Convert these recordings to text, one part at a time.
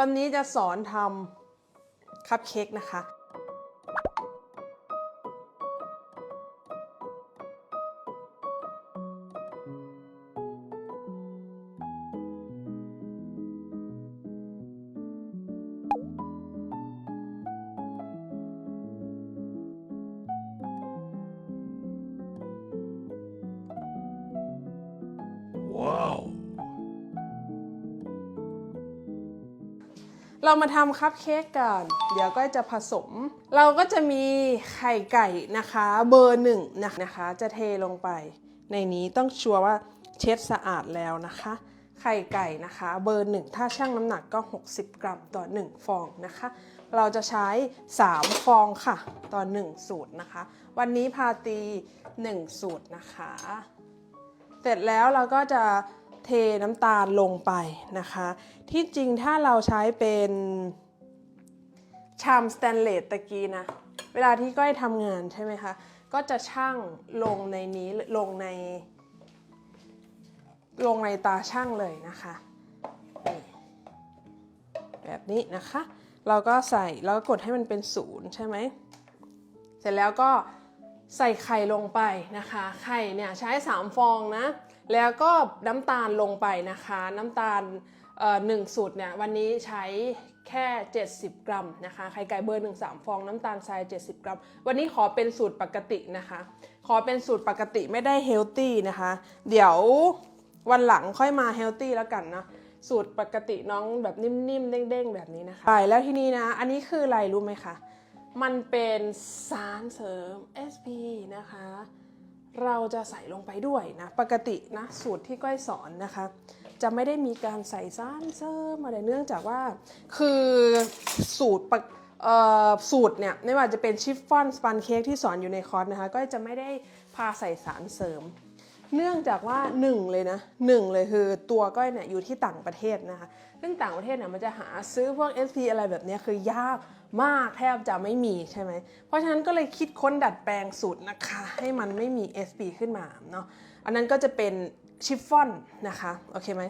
วันนี้จะสอนทำคัพเค้กนะคะ มาทำคัพเค้กก่อนเดี๋ยวก็จะผสม เราก็จะมีไข่ไก่นะคะเบอร์หนึ่งนะคะ จะเทลงไป ในนี้ต้องชัวร์ว่าเช็ดสะอาดแล้วนะคะ ไข่ไก่นะคะ เบอร์หนึ่งถ้าชั่งน้ำหนักก็ 60 กรัมต่อ 1 ฟองนะคะ เราจะใช้ 3 ฟองค่ะ ต่อ 1 สูตรนะคะ วันนี้พาตี 1 สูตรนะคะ เสร็จแล้วเราก็จะ เทน้ำตาลลงไปนะคะ ที่จริงถ้าเราใช้เป็นชามสแตนเลสตะกี้นะ เวลาที่ก้อยทำงานใช่ไหมคะ ก็จะช่างลงในนี้ลงใน ลงในตาช่างเลยนะคะ แบบนี้นะคะ เราก็ใส่แล้วก็กดให้มันเป็นศูนย์ใช่ไหม เสร็จแล้วก็ใส่ไข่ลงไปนะคะ ไข่เนี่ยใช้ 3 ฟองนะ แล้วก็น้ำตาลลงไปนะคะ น้ำตาลหนึ่งสูตรเนี่ยวันนี้ใช้แค่ 70 กรัมนะคะไข่ไก่เบอร์หนึ่งสามฟองน้ำตาลทราย 70 กรัม วันนี้ขอเป็นสูตรปกตินะคะ ขอเป็นสูตรปกติไม่ได้เฮลตี้นะคะ เดี๋ยววันหลังค่อยมาเฮลตี้แล้วกันนะสูตรปกติน้องแบบนิ่มๆ เด้งๆ แบบนี้นะคะใช่แล้วที่นี้นะ อันนี้คืออะไรรู้ไหมคะ มันเป็นสารเสริม SP นะคะ เราจะใส่ลงไปด้วยนะปกตินะสูตรที่ก้อยสอนนะคะ จะไม่ได้มีการใส่สารเสริมอะไรเนื่องจากว่า คือสูตรสูตรเนี่ยไม่ว่าจะเป็นชิฟฟ่อนสปันเค้กที่สอนอยู่ในคอร์สนะคะก็จะไม่ได้พาใส่สารเสริม เนื่องจากว่าหนึ่งเลยนะหนึ่งเลยคือตัวก้อยเนี่ยอยู่ที่ต่างประเทศนะคะซึ่งต่างประเทศเนี่ยมันจะหาซื้อพวก SP อะไรแบบนี้คือยาก มากแทบจะไม่มีใช่ไหม เพราะฉะนั้นก็เลยคิดค้นดัดแปลงสูตรนะคะ ให้มันไม่มี SP ขึ้นมาเนาะ อันนั้นก็จะเป็นชิฟฟ่อนนะคะ โอเคไหม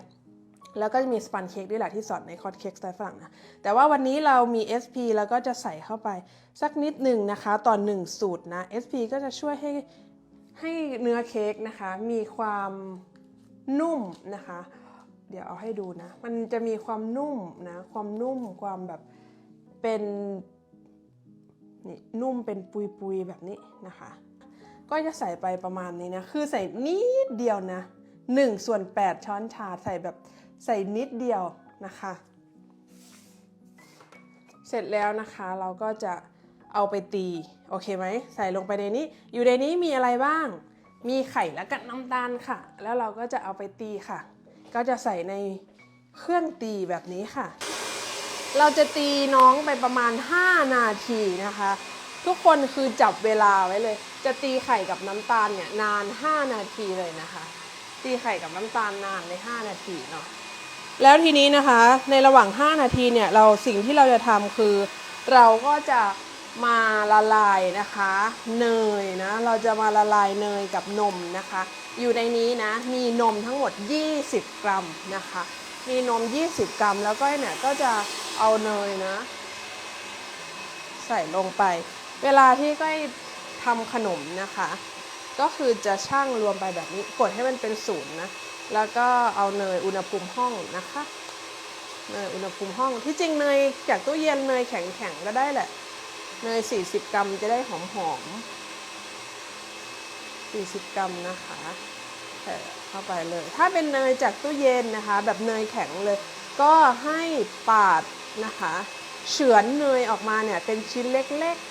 แล้วก็จะมีสปันเค้กด้วยแหละที่สอนในคอร์สเค้กสไตล์ฝรั่งนะ แต่ว่าวันนี้เรามี SP แล้วก็จะใส่เข้าไปสักนิดหนึ่งนะคะต่อหนึ่งสูตรนะ SP ก็จะช่วยให้ให้เนื้อเค้กนะคะ มีความนุ่มนะคะ เดี๋ยวเอาให้ดูนะ มันจะมีความนุ่มนะ ความนุ่มความแบบ เป็นนี่นุ่มเป็นปุยๆแบบนี้นะคะ ก็จะใส่ไปประมาณนี้นะ คือใส่นิดเดียวนะ1ส่วน8ช้อนชาใส่แบบใส่นิดเดียวนะคะ เสร็จแล้วนะคะเราก็จะเอาไปตีโอเคไหมใส่ลงไปในนี้ อยู่ในนี้มีอะไรบ้าง มีไข่และก็น้ำตาลค่ะ แล้วเราก็จะเอาไปตีค่ะ ก็จะใส่ในเครื่องตีแบบนี้ค่ะ เราจะตีน้องไปประมาณ 5 นาทีนะคะ ทุกคนคือจับเวลาไว้เลย จะตีไข่กับน้ำตาลเนี่ยนาน 5 นาทีเลยนะคะ ตีไข่กับน้ำตาลนานใน5นาทีเนาะแล้วทีนี้นะคะในระหว่าง 5 นาทีเนี่ยเราสิ่งที่เราจะทำคือ เราก็จะมาละลายนะคะเนยนะเราจะมาละลายเนยกับนมนะคะ อยู่ในนี้นะมีนมทั้งหมด 20 กรัมนะคะ มีนม 20 กรัมแล้วก็เนี่ยก็จะ เอาเนยนะ ใส่ลงไป เวลาที่ก้อยทำขนมนะคะ ก็คือจะช่างรวมไปแบบนี้กดให้มันเป็นศูนย์นะ แล้วก็เอาเนยอุณหภูมิห้องนะคะเนยอุณหภูมิห้องที่จริงเนยจากตู้เย็นเนยแข็งๆก็ได้แหละเนย 40 กรัมจะได้หอมๆ40 กรัมนะคะใส่เข้าไปเลย ถ้าเป็นเนยจากตู้เย็นนะคะ แบบเนยแข็งเลย ก็ให้ปาด นะคะ เฉือนเนยออกมาเนี่ยเป็นชิ้นเล็กๆ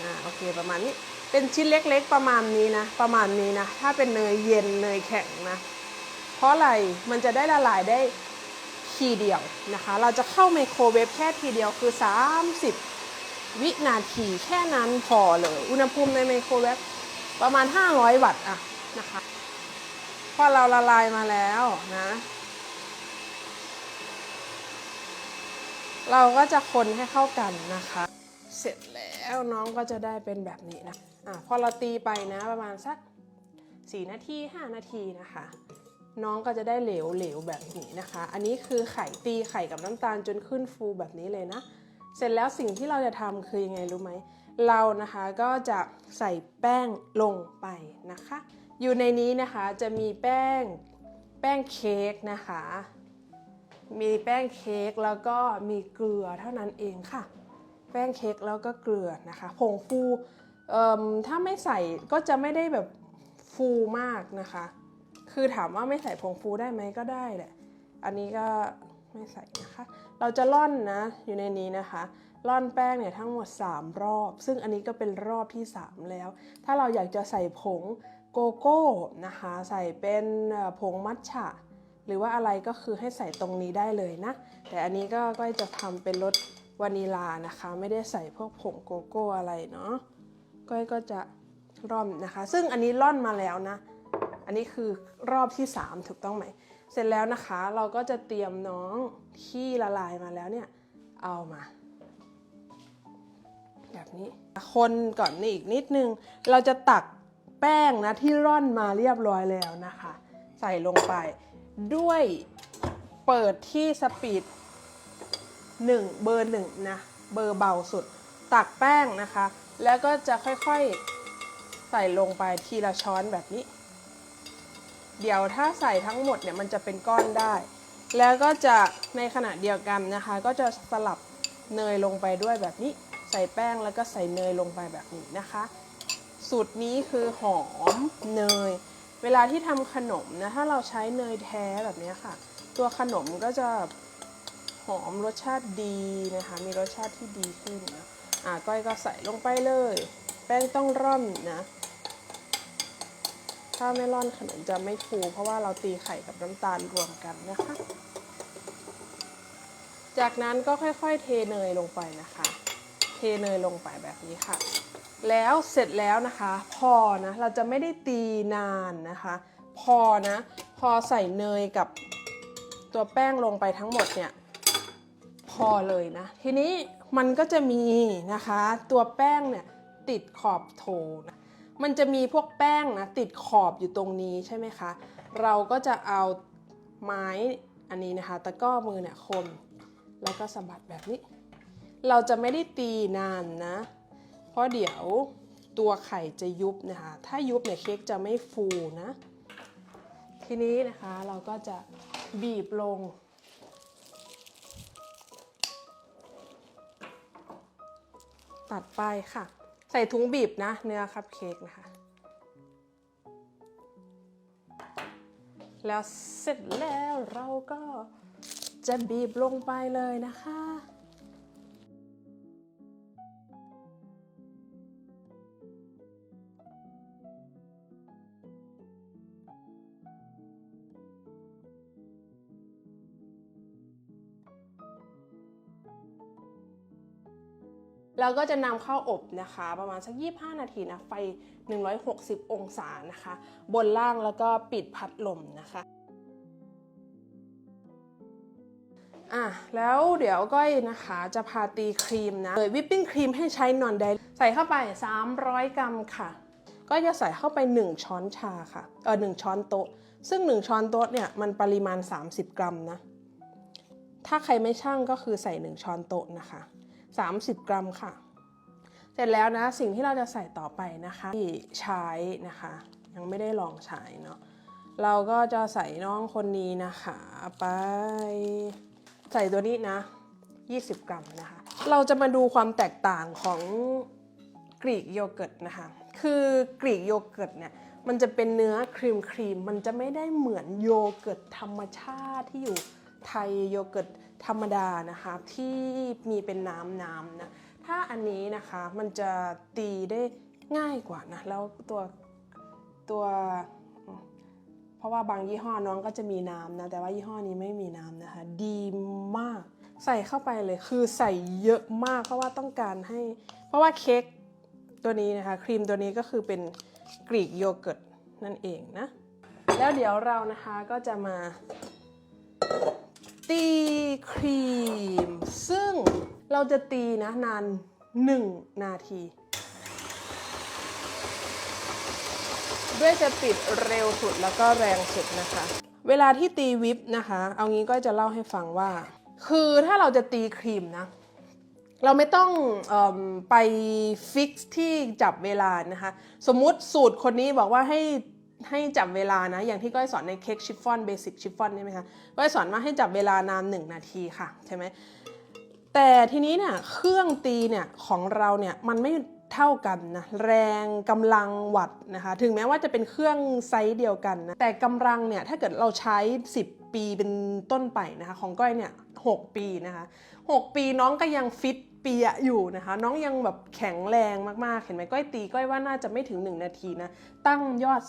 อ่าโอเคประมาณนี้ เป็นชิ้นเล็ก ๆ ประมาณนี้นะ ประมาณนี้นะ ถ้าเป็นเนยเย็นเนยแข็งนะ เพราะอะไร มันจะได้ละลายได้ทีเดียวนะคะ เราจะเข้าไมโครเวฟแค่ทีเดียวคือ 30 วินาทีแค่นั้นพอเลย อุณหภูมิในไมโครเวฟประมาณ 500 วัตต์อะนะคะ พอเราละลายมาแล้วนะ เราก็จะคนให้เข้ากันนะคะ เสร็จแล้วน้องก็จะได้เป็นแบบนี้นะอะพอเราตีไปนะประมาณสัก 4 นาที 5 นาทีนะคะ น้องก็จะได้เหลวเหลวแบบนี้นะคะ อันนี้คือไข่ตีไข่กับน้ำตาลจนขึ้นฟูแบบนี้เลยนะ เสร็จแล้วสิ่งที่เราจะทำคือยังไงรู้ไหมเรานะคะก็จะใส่แป้งลงไปนะคะ อยู่ในนี้นะคะจะมีแป้งแป้งเค้กนะคะ มีแป้งเค้กแล้วก็มีเกลือเท่านั้นเองค่ะ แป้งเค้กแล้วก็เกลือนะคะผงฟูเอิ่มถ้าไม่ใส่ก็จะไม่ได้แบบฟูมากนะคะ คือถามว่าไม่ใส่ผงฟูได้ไหมก็ได้แหละ อันนี้ก็ไม่ใส่นะคะ เราจะร่อนนะอยู่ในนี้นะคะร่อนแป้งเนี่ยทั้งหมด 3 รอบ ซึ่งอันนี้ก็เป็นรอบที่ 3 แล้ว ถ้าเราอยากจะใส่ผงโกโก้นะคะ ใส่เป็นผงมัทฉะ หรือว่าอะไรก็คือให้ใส่ตรงนี้ได้เลยนะ แต่อันนี้ก็ก็จะทำเป็นรสวานิลานะคะ ไม่ได้ใส่พวกผงโกโก้อะไรเนาะก้อยก็จะร่อนนะคะ ซึ่งอันนี้ร่อนมาแล้วนะ อันนี้คือรอบที่ 3 ถูกต้องไหม เสร็จแล้วนะคะ เราก็จะเตรียมน้องที่ละลายมาแล้วเนี่ย เอามา แบบนี้ คนก่อนนี่อีกนิดนึง เราจะตักแป้งนะที่ร่อนมาเรียบร้อยแล้วนะคะ ใส่ลงไป ด้วยเปิดที่สปีด1เบอร์1นะเบอร์เบาสุด ตักแป้งนะคะ แล้วก็จะค่อยๆใส่ลงไปทีละช้อนแบบนี้ เดี๋ยวถ้าใส่ทั้งหมดเนี่ยมันจะเป็นก้อนได้ แล้วก็จะในขณะเดียวกันนะคะ ก็จะสลับเนยลงไปด้วยแบบนี้ ใส่แป้งแล้วก็ใส่เนยลงไปแบบนี้นะคะ สูตรนี้คือหอมเนย เวลาที่ทำขนมนะถ้าเราใช้เนยแท้แบบนี้ค่ะ ตัวขนมก็จะหอมรสชาติดีนะคะ มีรสชาติที่ดีขึ้นนะอะก้อยก็ใส่ลงไปเลย แป้งต้องร่อนนะ ถ้าไม่ร่อนขนมจะไม่ฟูเพราะว่าเราตีไข่กับน้ำตาลรวมกันนะคะ จากนั้นก็ค่อยๆ เทเนยลงไปนะคะ เทเนยลงไปแบบนี้ค่ะ แล้วเสร็จแล้วนะคะ พอนะเราจะไม่ได้ตีนานนะคะ พอนะ พอใส่เนยกับตัวแป้งลงไปทั้งหมดเนี่ยพอเลยนะ ทีนี้มันก็จะมีนะคะ ตัวแป้งเนี่ยติดขอบโถนะมันจะมีพวกแป้งนะติดขอบอยู่ตรงนี้ใช่ไหมคะ เราก็จะเอาไม้อันนี้นะคะ ตะก้อมือเนี่ยคม แล้วก็สะบัดแบบนี้ เราจะไม่ได้ตีนานนะ เพราะเดี๋ยวตัวไข่จะยุบนะคะ ถ้ายุบเนี่ยเค้กจะไม่ฟูนะ ทีนี้นะคะเราก็จะบีบลง ตัดไปค่ะ ใส่ถุงบีบนะ เนื้อคัพเค้กนะคะ แล้วเสร็จแล้วเราก็จะบีบลงไปเลยนะคะ เราก็จะนำเข้าอบนะคะ ประมาณสัก 25 นาทีนะไฟ 160 องศานะคะ บนล่างแล้วก็ปิดพัดลมนะคะอะแล้วเดี๋ยวก้อยนะคะจะพาตีครีมนะเลยวิปปิ้งครีมให้ใช้นอนไดใส่เข้าไป 300 กรัมค่ะ ก็จะใส่เข้าไป 1 ช้อนชาค่ะเออ1ช้อนโต๊ะ ซึ่ง 1 ช้อนโต๊ะเนี่ยมันปริมาณ 30 กรัมนะ ถ้าใครไม่ช่างก็คือใส่ 1 ช้อนโต๊ะนะคะ 30 กรัมค่ะ เสร็จแล้วนะสิ่งที่เราจะใส่ต่อไปนะคะที่ใช้นะคะ ยังไม่ได้ลองใช้เนาะเราก็จะใส่น้องคนนี้นะคะ ไปใส่ตัวนี้นะ 20 กรัมนะคะ เราจะมาดูความแตกต่างของกรีกโยเกิร์ตนะคะ คือกรีกโยเกิร์ตเนี่ยมันจะเป็นเนื้อครีมครีมมันจะไม่ได้เหมือนโยเกิร์ตธรรมชาติที่อยู่ไทยโยเกิร์ต ธรรมดานะคะที่มีเป็นน้ำน้ำนะถ้าอันนี้นะคะมันจะตีได้ง่ายกว่านะแล้วตัวตัวเพราะว่าบางยี่ห้อน้องก็จะมีน้ำนะแต่ว่ายี่ห้อนี้ไม่มีน้ำนะคะ ดีมากใส่เข้าไปเลยคือใส่เยอะมาก เพราะว่าต้องการให้ เพราะว่าเค้กตัวนี้นะคะครีมตัวนี้ก็คือเป็นกรีกโยเกิร์ตนั่นเองนะแล้วเดี๋ยวเรานะคะก็จะมา ตีครีม ซึ่งเราจะตีนะนาน 1 นาที ด้วยสปีดเร็วสุดแล้วก็แรงสุดนะคะ เวลาที่ตีวิปนะคะ เอางี้ก็จะเล่าให้ฟังว่า คือถ้าเราจะตีครีมนะเราไม่ต้องอไปฟิกซ์ที่จับเวลานะคะ สมมุติสูตรคนนี้บอกว่าให้ ให้จับเวลานะ อย่างที่ก้อยสอนในเค้กชิฟฟ่อนเบสิกชิฟฟ่อนใช่ไหมคะก้อยสอนว่าให้จับเวลานาน1นาทีค่ะใช่ไหมแต่ทีนี้เนี่ยเครื่องตีเนี่ยของเราเนี่ยมันไม่เท่ากันนะแรงกำลังวัตต์นะคะ ถึงแม้ว่าจะเป็นเครื่องไซส์เดียวกันนะแต่กำลังเนี่ยถ้าเกิดเราใช้ 10 ปีเป็นต้นไปนะคะของก้อยเนี่ย6ปีนะคะ6 ปีน้องก็ยังฟิตปียอยู่นะคะ น้องยังแบบแข็งแรงมากๆ เห็นไหมก้อยตีก้อยว่าน่าจะไม่ถึง 1 นาทีนะ ตั้งยอด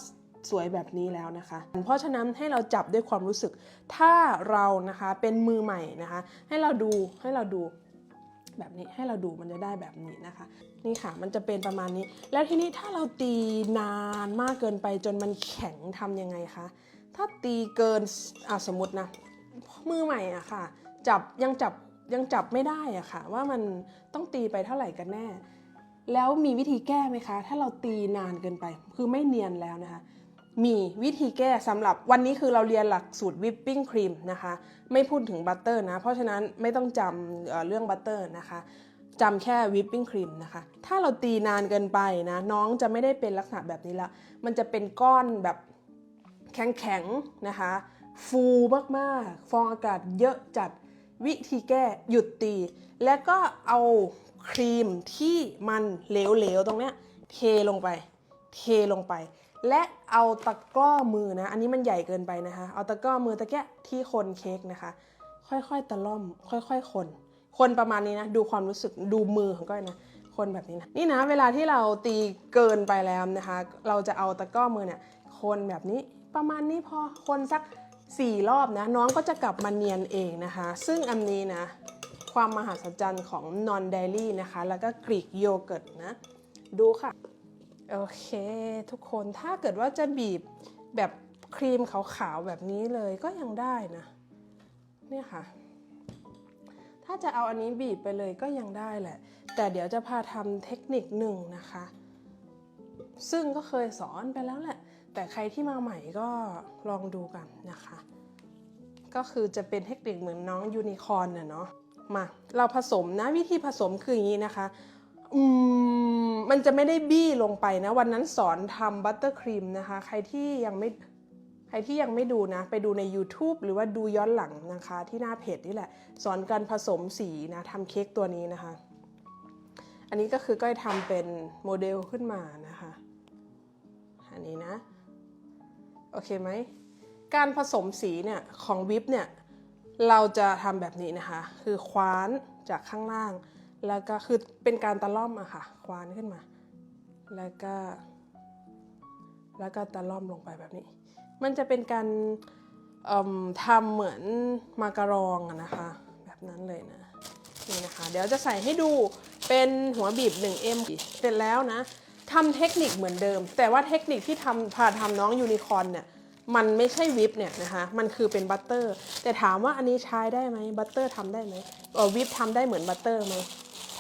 สวยแบบนี้แล้วนะคะ เพราะฉะนั้นให้เราจับด้วยความรู้สึก ถ้าเรานะคะเป็นมือใหม่นะคะ ให้เราดูให้เราดูแบบนี้ให้เราดูมันจะได้แบบนี้นะคะ นี่ค่ะมันจะเป็นประมาณนี้ แล้วทีนี้ถ้าเราตีนานมากเกินไปจนมันแข็งทำยังไงคะถ้าตีเกินอะสมมตินะมือใหม่อะค่ะ จับยังจับยังจับไม่ได้อะค่ะ ว่ามันต้องตีไปเท่าไหร่กันแน่ แล้วมีวิธีแก้ไหมคะ ถ้าเราตีนานเกินไป คือไม่เนียนแล้วนะคะ มีวิธีแก้สำหรับวันนี้คือเราเรียนหลักสูตรวิปปิ้งครีมนะคะไม่พูดถึงบัตเตอร์นะ เพราะฉะนั้นไม่ต้องจำเเรื่องบัตเตอร์นะคะจำแค่วิปปิ้งครีมนะคะ ถ้าเราตีนานเกินไปนะ น้องจะไม่ได้เป็นลักษณะแบบนี้ละ มันจะเป็นก้อนแบบแข็งๆนะคะ ฟูมากๆ ฟองอากาศเยอะจัดวิธีแก้หยุดตี และก็เอาครีมที่มันเหลวๆ ตรงเนี้ยเทลงไป เทลงไป และเอาตะกร้อมือนะ อันนี้มันใหญ่เกินไปนะคะ เอาตะกร้อมือตะแกะที่คนเค้กนะคะ ค่อยๆตะล่อม ค่อยๆ คน คนประมาณนี้นะ ดูความรู้สึก ดูมือของก้อยนะ คนแบบนี้นะ นี่นะ เวลาที่เราตีเกินไปแล้วนะคะ เราจะเอาตะกร้อมือเนี่ย คนแบบนี้ ประมาณนี้พอ คนสัก 4 รอบนะ น้องก็จะกลับมาเนียนเองนะคะ ซึ่งอันนี้นะ ความมหัศจรรย์ของ non dairy นะคะ แล้วก็กรีกโยเกิร์ตนะ ดูค่ะ โอเคทุกคนถ้าเกิดว่าจะบีบแบบครีมขาวๆแบบนี้เลยก็ยังได้นะเนี่ยค่ะ ถ้าจะเอาอันนี้บีบไปเลยก็ยังได้แหละ แต่เดี๋ยวจะพาทำเทคนิคหนึ่งนะคะ ซึ่งก็เคยสอนไปแล้วแหละ แต่ใครที่มาใหม่ก็ลองดูกันนะคะ ก็คือจะเป็นเทคนิคเหมือนน้องยูนิคอร์นน่ะเนาะมาเราผสมนะวิธีผสมคืออย่างนี้นะคะ อืมมันจะไม่ได้บี้ลงไปนะ วันนั้นสอนทำบัตเตอร์ครีมนะคะ ใครที่ยังไม่ใครที่ยังไม่ดูนะ ไปดูใน YouTube หรือว่าดูย้อนหลังนะคะ ที่หน้าเพจนี่แหละ สอนการผสมสีนะทำเค้กตัวนี้นะคะ อันนี้ก็คือก้อยทำเป็นโมเดลขึ้นมานะคะ อันนี้นะ โอเคไหม การผสมสีเนี่ยของวิปเนี่ย เราจะทำแบบนี้นะคะ คือคว้านจากข้างล่าง แล้วก็คือเป็นการตะล่อมอะค่ะ คว้านขึ้นมา แล้วก็ แล้วก็ตะล่อมลงไปแบบนี้ มันจะเป็นการทำเหมือนมาการองนะคะ แบบนั้นเลยนะนี่นะคะ เดี๋ยวจะใส่ให้ดูเป็นหัวบีบ 1M เสร็จแล้วนะทำเทคนิคเหมือนเดิม แต่ว่าเทคนิคที่ทำพาทำน้องยูนิคอร์นเนี่ยมันไม่ใช่วิปเนี่ยนะคะ มันคือเป็นบัตเตอร์ แต่ถามว่าอันนี้ใช้ได้ไหมบัตเตอร์ทำได้ไหมเออวิปทำได้เหมือนบัตเตอร์ไหม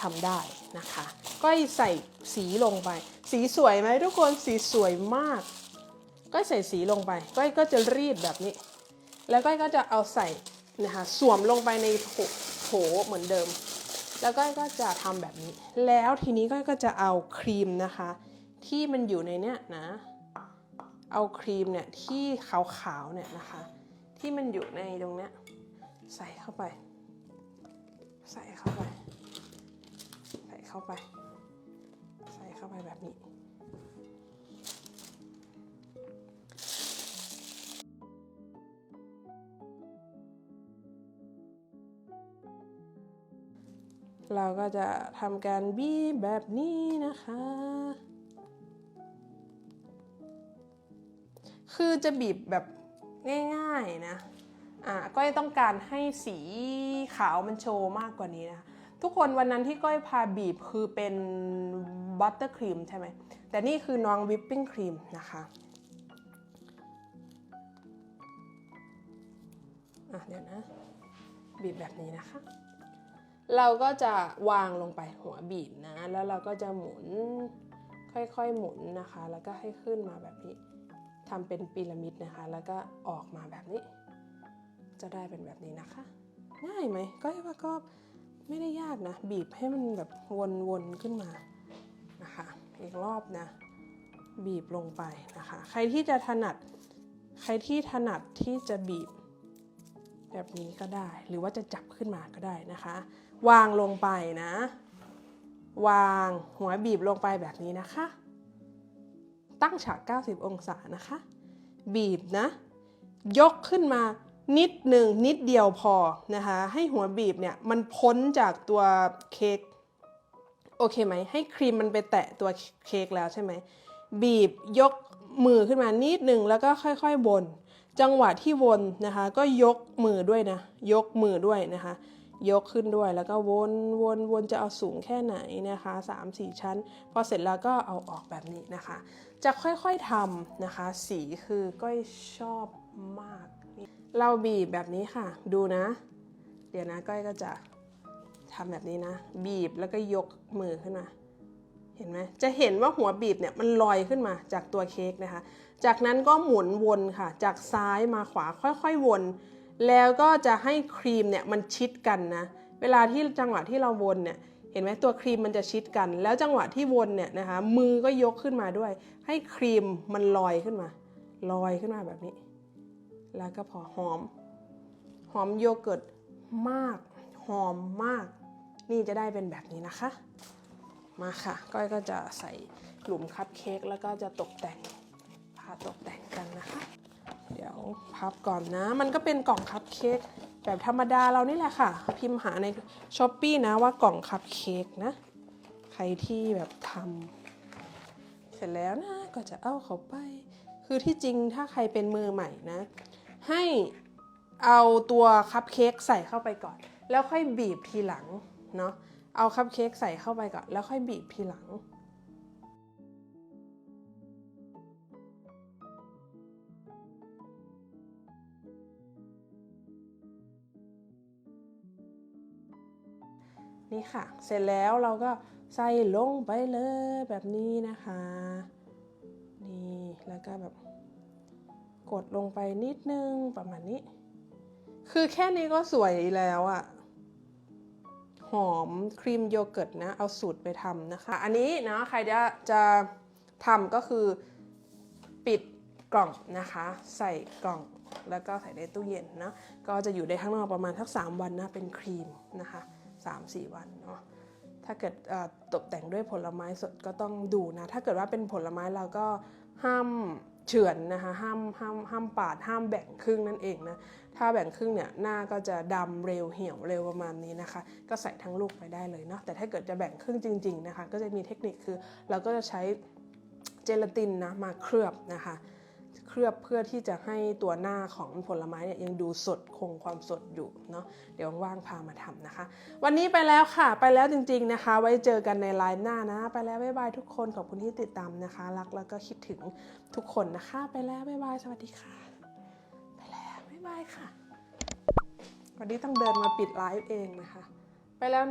ทำได้นะคะก็ใส่สีลงไป สีสวยไหมทุกคนสีสวยมากก็ใส่สีลงไป ก้อยก็จะรีดแบบนี้ แล้วก้อยก็จะเอาใส่นะคะสวมลงไปในโถโถเหมือนเดิม แล้วก้อยก็จะทำแบบนี้ แล้วทีนี้ก้อยก็จะเอาครีมนะคะ ที่มันอยู่ในเนี้ยนะ เอาครีมเนี่ยที่ขาวๆเนี่ยนะคะ ที่มันอยู่ในตรงเนี้ยใส่เข้าไป ใส่เข้าไป เข้าไป ใส่เข้าไปแบบนี้ เราก็จะทำการบี้แบบนี้นะคะ คือจะบีบแบบง่ายๆนะ อ่าก้อยต้องการให้สีขาวมันโชว์มากกว่านี้นะคะ ทุกคนวันนั้นที่ก้อยพาบีบคือเป็นบัตเตอร์ครีมใช่ไหม แต่นี่คือน้องวิปปิ้งครีมนะคะอะเดี๋ยวนะ บีบแบบนี้นะคะ เราก็จะวางลงไปหัวบีบนะ แล้วเราก็จะหมุนค่อยๆหมุนนะคะ แล้วก็ให้ขึ้นมาแบบนี้ทำเป็นพีระมิดนะคะ แล้วก็ออกมาแบบนี้ จะได้เป็นแบบนี้นะคะ ง่ายไหมก็ว่าก็ ไม่ได้ยากนะ บีบให้มันแบบวนๆขึ้นมานะคะอีกรอบนะ บีบลงไปนะคะ ใครที่จะถนัด ใครที่ถนัดที่จะบีบ แบบนี้ก็ได้ หรือว่าจะจับขึ้นมาก็ได้นะคะ วางลงไปนะ วางหัวบีบลงไปแบบนี้นะคะ ตั้งฉาก 90 องศานะคะ บีบนะ ยกขึ้นมา นิดหนึ่งนิดเดียวพอนะคะให้หัวบีบเนี่ยมันพ้นจากตัวเค้กโอเคไหมให้ครีมมันไปแตะตัวเค้กแล้วใช่ไหมบีบยกมือขึ้นมานิดหนึ่งแล้วก็ค่อยๆวนจังหวะที่วนนะคะก็ยกมือด้วยนะยกมือด้วยนะคะยกขึ้นด้วยแล้วก็วนวนวนจะเอาสูงแค่ไหนนะคะ 3 4 ชั้น พอเสร็จแล้วก็เอาออกแบบนี้นะคะ จะค่อยๆทำนะคะ สีคือก้อยชอบมาก เราบีบแบบนี้ค่ะ ดูนะ เดี๋ยวนะก้อยก็จะทำแบบนี้นะ บีบแล้วก็ยกมือขึ้นมา เห็นไหมจะเห็นว่าหัวบีบเนี่ยมันลอยขึ้นมาจากตัวเค้กนะคะ จากนั้นก็หมุนวนค่ะ จากซ้ายมาขวาค่อยๆวน แล้วก็จะให้ครีมเนี่ยมันชิดกันนะ เวลาที่จังหวะที่เราวนเนี่ยเห็นไหมตัวครีมมันจะชิดกัน แล้วจังหวะที่วนเนี่ยนะคะมือก็ยกขึ้นมาด้วย ให้ครีมมันลอยขึ้นมา ลอยขึ้นมาแบบนี้ แล้วก็พอหอม หอมโยเกิร์ตมาก หอมมาก นี่จะได้เป็นแบบนี้นะคะ มาค่ะ ก้อยก็จะใส่หลุมคัพเค้กแล้วก็จะตกแต่งพาตกแต่งกันนะคะ เดี๋ยวพับก่อนนะ มันก็เป็นกล่องคัพเค้กแบบธรรมดาเรานี่แหละค่ะ พิมพ์หาในช้อปปีนะว่ากล่องคัพเค้กนะ ใครที่แบบทำเสร็จแล้วนะก็จะเอาเขาไป คือที่จริงถ้าใครเป็นมือใหม่นะ ให้เอาตัวคัพเค้กใส่เข้าไปก่อน แล้วค่อยบีบทีหลังเนาะเอาคัพเค้กใส่เข้าไปก่อน แล้วค่อยบีบทีหลังนี่ค่ะ เสร็จแล้วเราก็ใส่ลงไปเลยแบบนี้นะคะ นี่ แล้วก็แบบ กดลงไปนิดนึงประมาณนี้ คือแค่นี้ก็สวยแล้วอะหอมครีมโยเกิร์ตนะ เอาสูตรไปทำนะคะ อันนี้นะใครจะจะทำก็คือปิดกล่องนะคะ ใส่กล่องแล้วก็ใส่ในตู้เย็นนะก็จะอยู่ได้ข้างนอกประมาณทัก 3 วันนะเป็นครีมนะคะ3-4 วันเนาะถ้าเกิดตกแต่งด้วยผลไม้สดก็ต้องดูนะ ถ้าเกิดว่าเป็นผลไม้เราก็ห้าม เฉือนนะคะห้ามห้ามห้ามปาดห้ามแบ่งครึ่งนั่นเองนะถ้าแบ่งครึ่งเนี่ยหน้าก็จะดำเร็วเหี่ยวเร็วประมาณนี้นะคะ ก็ใส่ทั้งลูกไปได้เลยเนาะแต่ถ้าเกิดจะแบ่งครึ่งจริง ๆนะคะ ก็จะมีเทคนิคคือเราก็จะใช้เจลาตินนะมาเคลือบนะคะ ลือบเพื่อที่จะให้ตัวหน้าของผลไม้เนี่ยยังดูสดคงความสดอยู่เนาะเดี๋ยวว่างๆพามาทำนะคะ วันนี้ไปแล้วค่ะ ไปแล้วจริง ๆนะคะ ไว้เจอกันในไลฟ์หน้านะ ไปแล้วบ๊ายบายทุกคนขอบคุณที่ติดตามนะคะ รักแล้วก็คิดถึงทุกคนนะคะ ไปแล้วบ๊ายบายสวัสดีค่ะ ไปแล้วบ๊ายบายค่ะ วันนี้ต้องเดินมาปิดไลฟ์เองนะคะ ไปแล้ว